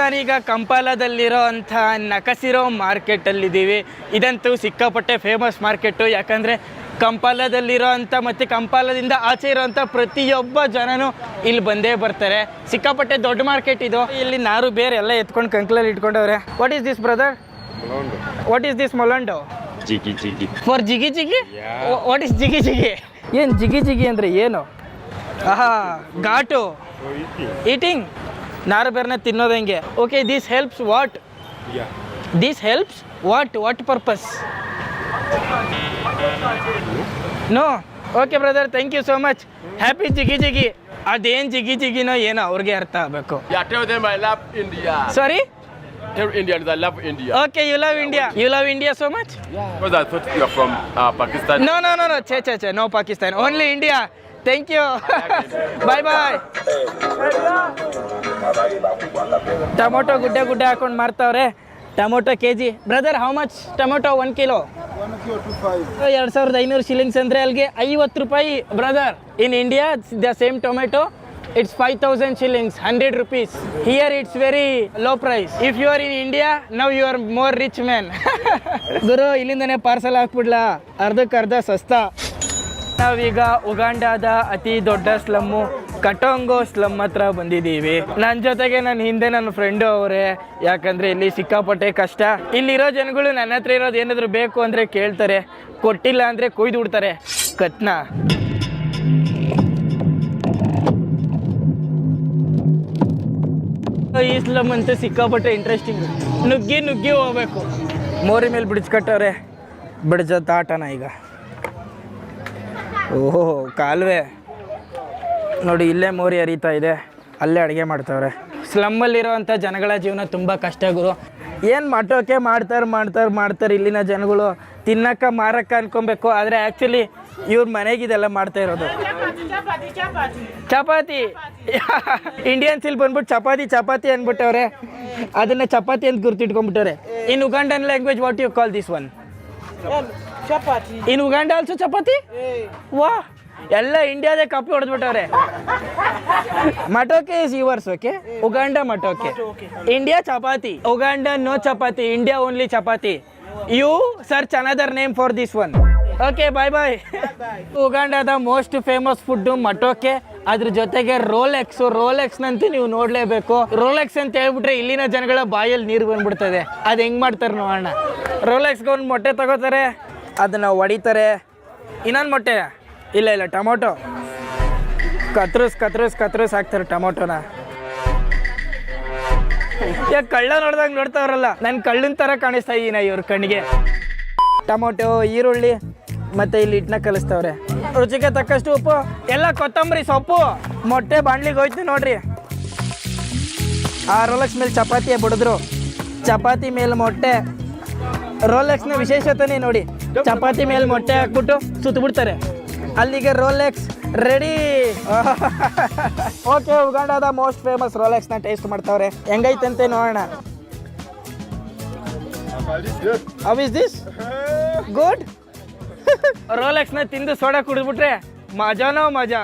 ನಾನೀಗ ಕಂಪಾಲದಲ್ಲಿರೋ ಮಾರ್ಕೆಟ್ ನಕಸಿರೋ ಮಾರ್ಕೆಟಲ್ಲಿದ್ದೀವಿ. ಇದಂತೂ ಸಿಕ್ಕಾಪಟ್ಟೆ ಫೇಮಸ್ ಮಾರ್ಕೆಟು. ಯಾಕಂದರೆ ಕಂಪಾಲದಲ್ಲಿರೋ ಅಂಥ ಮತ್ತು ಕಂಪಾಲದಿಂದ ಆಚೆ ಇರೋವಂಥ ಪ್ರತಿಯೊಬ್ಬ ಜನನೂ ಇಲ್ಲಿ ಬಂದೇ ಬರ್ತಾರೆ. ಸಿಕ್ಕಾಪಟ್ಟೆ ದೊಡ್ಡ ಮಾರ್ಕೆಟ್ ಇದು. ಇಲ್ಲಿ ನಾರು ಬೇರೆ ಎಲ್ಲ ಎತ್ಕೊಂಡು ಕಂಕ್ಲಲ್ಲಿ ಇಟ್ಕೊಂಡವ್ರೆ. What is this brother what is this ಮೊಲಂಡೋ ಜಿಗಿ ಜಿಗಿ. ಫಾರ್ ಜಿಗಿ ಜಿಗಿ? ವಾಟ್ ಇಸ್ ಜಿಗಿ ಜಿಗಿ? ಏನು ಜಿಗಿ ಜಿಗಿ ಅಂದರೆ ಏನು? ಆಹಾ ಘಾಟು. ಈಟಿಂಗ್ ನಾರು ಬೇರ್ನ ತಿನ್ನೋದು ಹೆಂಗೆ okay this helps what Yeah. This helps what what purpose no okay brother thank you so much happy ಜಿಗಿ ಜಿಗಿ ಅದೇನು ಜಿಗಿ ಜಿಗಿನೋ ಏನೋ ಅವ್ರಿಗೆ ಅರ್ಥ ಆಗಬೇಕು. Yeah, tell them I love India. Sorry Tell Indians I love India. Okay you love India you love India so much Because I thought you are from uh, Pakistan. No no no no ಛೇ ಛೇ ಛೇ. No Pakistan only India thank you bye bye tomato ಗುಡ್ಡೆ ಗುಡ್ಡೆ ಹಾಕೊಂಡು ಮಾರ್ತಾವ್ರೆ. Tomato K G brother how much tomato one kilo ಎರಡು ಸಾವಿರದ ಐನೂರು shillings ಅಂದರೆ ಅಲ್ಲಿಗೆ ಐವತ್ತು ರೂಪಾಯಿ brother in India the same tomato it's five thousand shillings hundred rupees here it's very low price if you are in India now you are more rich man ಗುರು ಇಲ್ಲಿಂದನೇ parcel ಹಾಕ್ಬಿಡ್ಲಾ? ಅರ್ಧಕ್ಕೆ ಅರ್ಧ ಸಸ್ತಾ. ನಾವೀಗ ಉಗಾಂಡಾದ ಅತಿ ದೊಡ್ಡ ಸ್ಲಮ್ಮು ಕಟೋಂಗೋ ಸ್ಲಮ್ ಹತ್ರ ಬಂದಿದ್ದೀವಿ. ನನ್ನ ಜೊತೆಗೆ ನನ್ನ ಹಿಂದೆ ನನ್ನ ಫ್ರೆಂಡು ಅವರೇ. ಯಾಕಂದ್ರೆ ಇಲ್ಲಿ ಸಿಕ್ಕಾಪಟ್ಟೆ ಕಷ್ಟ. ಇಲ್ಲಿರೋ ಜನಗಳು ನನ್ನ ಹತ್ರ ಇರೋದು ಏನಾದರೂ ಬೇಕು ಅಂದರೆ ಕೇಳ್ತಾರೆ. ಕೊಟ್ಟಿಲ್ಲ ಅಂದರೆ ಕೊಯ್ದು ಬಿಡ್ತಾರೆ. ಕತ್ನ. ಈ ಸ್ಲಮ್ ಅಂತೂ ಸಿಕ್ಕಾಪಟ್ಟೆ ಇಂಟ್ರೆಸ್ಟಿಂಗ್ ನುಗ್ಗಿ ನುಗ್ಗಿ ಹೋಗ್ಬೇಕು. ಮೋರಿ ಮೇಲೆ ಬ್ರಿಡ್ಜ್ ಕಟ್ಟವ್ರೆ. ಆಟನ ಈಗ. ಓಹೋ, ಕಾಲುವೆ. ನೋಡಿ, ಇಲ್ಲೇ ಮೋರಿ ಹರಿತಾ ಇದೆ. ಅಲ್ಲೇ ಅಡುಗೆ ಮಾಡ್ತಾವ್ರೆ. ಸ್ಲಮ್ಮಲ್ಲಿರೋವಂಥ ಜನಗಳ ಜೀವನ ತುಂಬ ಕಷ್ಟ ಗುರು. ಏನು ಮಟೋಕೆ ಮಾಡ್ತಾರೆ ಮಾಡ್ತಾರೆ ಮಾಡ್ತಾರೆ ಇಲ್ಲಿನ ಜನಗಳು? ತಿನ್ನಕ್ಕ, ಮಾರಕ್ಕ ಅನ್ಕೊಬೇಕು. ಆದರೆ ಆ್ಯಕ್ಚುಲಿ ಇವ್ರ ಮನೆಗಿದೆಲ್ಲ ಮಾಡ್ತಾ ಇರೋದು. ಚಪಾತಿ. ಇಂಡಿಯನ್ಸ್ ಇಲ್ಲಿ ಬಂದ್ಬಿಟ್ಟು ಚಪಾತಿ ಚಪಾತಿ ಅಂದ್ಬಿಟ್ಟವ್ರೆ ಅದನ್ನ ಚಪಾತಿ ಅಂತ ಗುರ್ತಿಟ್ಕೊಂಡ್ಬಿಟ್ಟವ್ರೆ. In Ugandan language what you call this one Chapati. In Uganda also chapati? ವಾ ಎಲ್ಲ ಇಂಡಿಯಾದೇ copy ಹೊಡೆದ್ಬಿಟ್ಟವ್ರೆ. Matoke is yours okay Uganda matoke. India chapati. Uganda no chapati India only chapati. You search another name for this one okay bye bye ಉಗಾಂಡದ most famous food matoke. ಅದ್ರ ಜೊತೆಗೆ Rolex Rolex ನಂತೂ ನೀವು ನೋಡ್ಲೇಬೇಕು. Rolex ಅಂತ ಹೇಳ್ಬಿಟ್ರೆ ಇಲ್ಲಿನ ಜನಗಳ ಬಾಯಲ್ಲಿ ನೀರು ಬಂದ್ಬಿಡ್ತದೆ. ಅದು ಹೆಂಗ್ ಮಾಡ್ತಾರೆ ನೋಡೋಣ. ರೋಲೆಕ್ಸ್ಗೆ ಒಂದು ಮೊಟ್ಟೆ ತಗೋತಾರೆ. ಅದನ್ನ ಹೊಡಿತಾರೆ ಇನ್ನೊಂದು ಮೊಟ್ಟೆ? ಇಲ್ಲ ಇಲ್ಲ, ಟೊಮೊಟೊ. ಕತ್ರಿಸ್, ಕತ್ರಸ್ ಕತ್ರಸ್ ಹಾಕ್ತಾರೆ ಟೊಮೊಟೊನ. ಯಾಕೆ ಕಳ್ಳ ನೋಡ್ದಂಗೆ ನೋಡ್ತಾವ್ರಲ್ಲ ನನ್ನ ಕಳ್ಳನ ಥರ ಕಾಣಿಸ್ತಾ ಇದೀನ ಇವ್ರ ಕಣ್ಣಿಗೆ. ಟೊಮೊಟೊ, ಈರುಳ್ಳಿ, ಮತ್ತೆ ಇಲ್ಲಿ ಹಿಟ್ಟನ್ನ ಕಲಿಸ್ತಾವ್ರೆ. ರುಚಿಗೆ ತಕ್ಕಷ್ಟು ಉಪ್ಪು, ಎಲ್ಲ ಕೊತ್ತಂಬರಿ ಸೊಪ್ಪು. ಮೊಟ್ಟೆ ಬಾಣ್ಲಿಗೆ ಹೋಯ್ತು ನೋಡ್ರಿ. ಆ ರೋಲೆಕ್ಸ್ ಮೇಲೆ ಚಪಾತಿ ಬಿಡಿದ್ರು. ಚಪಾತಿ ಮೇಲೆ ಮೊಟ್ಟೆ. ರೋಲೆಕ್ಸ್ನ ವಿಶೇಷತೆನೇ ನೋಡಿ. ಚಪಾತಿ ಮೇಲೆ ಮೊಟ್ಟೆ ಹಾಕ್ಬಿಟ್ಟು ಸುತ್ತ ಬಿಡ್ತಾರೆ ಅಲ್ಲಿಗೆ ರೋಲೆಕ್ಸ್ ರೆಡಿ ಓಕೆ ಉಗಾಂಡದ ಮೋಸ್ಟ್ ಫೇಮಸ್ ರೋಲೆಕ್ಸ್ನ ಟೇಸ್ಟ್ ಮಾಡ್ತಾವ್ರೆ. ಹೆಂಗೈತಂತೆ ನೋಡೋಣ. ಹೌ ಇಸ್ ದಿಸ್ ಗುಡ್ ರೋಲೆಕ್ಸ್ನ ತಿಂದು ಸೋಡಾ ಕುಡಿದ್ಬಿಟ್ರೆ ಮಜಾನೋ ಮಜಾ.